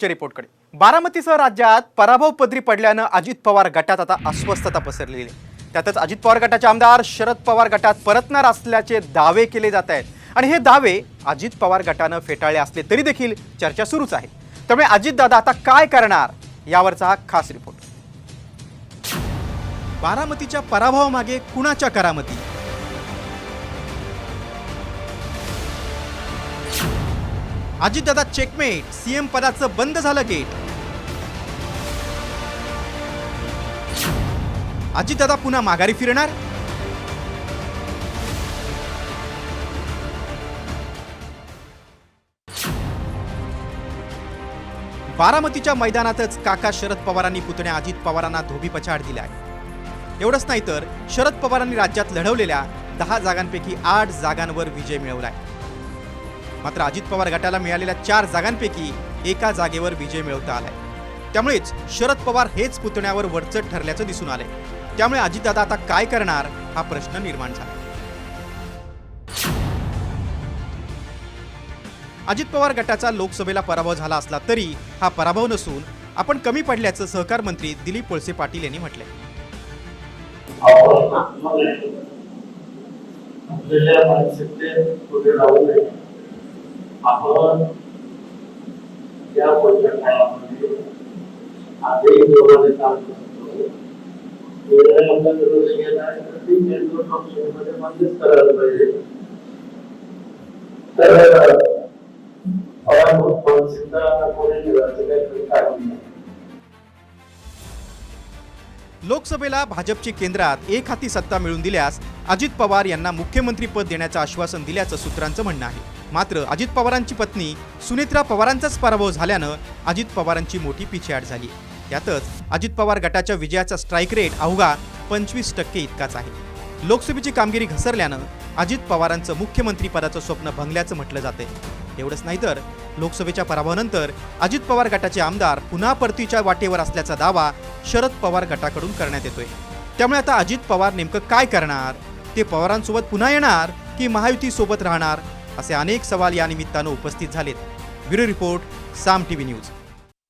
च्या रिपोर्टकडे बारामतीसह राज्यात पराभव पदरी पडल्यानं अजित पवार गटात आता अस्वस्थता पसरलेली आहे. त्यातच अजित पवार गटाचे आमदार शरद पवार गटात परतणार असल्याचे दावे केले जात आहेत. आणि हे दावे अजित पवार गटानं फेटाळले असले तरी देखील चर्चा सुरूच आहे. त्यामुळे अजितदादा आता काय करणार यावरचा हा खास रिपोर्ट बारामतीच्या पराभवामागे कुणाच्या करामती? अजितदादा चेकमेट सीएम पदाचं बंद झालं गेट अजितदादा पुन्हा माघारी फिरणार. बारामतीच्या मैदानातच काका शरद पवारांनी पुतण्या अजित पवारांना धोबी पछाड दिलाय. एवढंच नाही तर शरद पवारांनी राज्यात लढवलेल्या दहा जागांपैकी आठ जागांवर विजय मिळवलाय. मात्र अजित पवार गटाला मिळालेल्या चार जागांपैकी एका जागेवर विजय मिळवता आलाय. त्यामुळेच शरद पवार हेच पुतण्यावर वरचढ ठरल्याचं दिसून आलंय. त्यामुळे अजितदादा आता काय करणार हा प्रश्न निर्माण झाला. अजित पवार गटाचा लोकसभेला पराभव झाला असला तरी हा पराभव नसून आपण कमी पडल्याचं सहकार मंत्री दिलीप पोळसे पाटील यांनी म्हटलंय. आपण या काळामध्ये आजही जोराने काम करतो. विरोध आहे तर ती करायला पाहिजे. तर कोणी काही कारण नाही लोकसभेला भाजपची केंद्रात एक हाती सत्ता मिळवून दिल्यास अजित पवार यांना मुख्यमंत्री पद देण्याचं आश्वासन दिल्याचं सूत्रांचं म्हणणं आहे. मात्र अजित पवारांची पत्नी सुनेत्रा पवारांचाच पराभव झाल्यानं अजित पवारांची मोठी पिछेहाट झाली. यातच अजित पवार गटाच्या विजयाचा स्ट्राईक रेट अवघा पंचवीस टक्के इतकाच आहे. लोकसभेची कामगिरी घसरल्यानं अजित पवारांचं मुख्यमंत्रीपदाचं स्वप्न भंगल्याचं म्हटलं जाते एवढंच नाही तर लोकसभेच्या पराभवानंतर अजित पवार गटाचे आमदार पुन्हा परतीच्या वाटेवर असल्याचा दावा शरद पवार गटाकडून करण्यात येतोय. त्यामुळे आता अजित पवार नेमकं काय करणार? ते पवारांसोबत पुन्हा येणार की महायुतीसोबत राहणार? असे अनेक सवाल या निमित्तानं उपस्थित झालेत. Bureau report Saam TV news.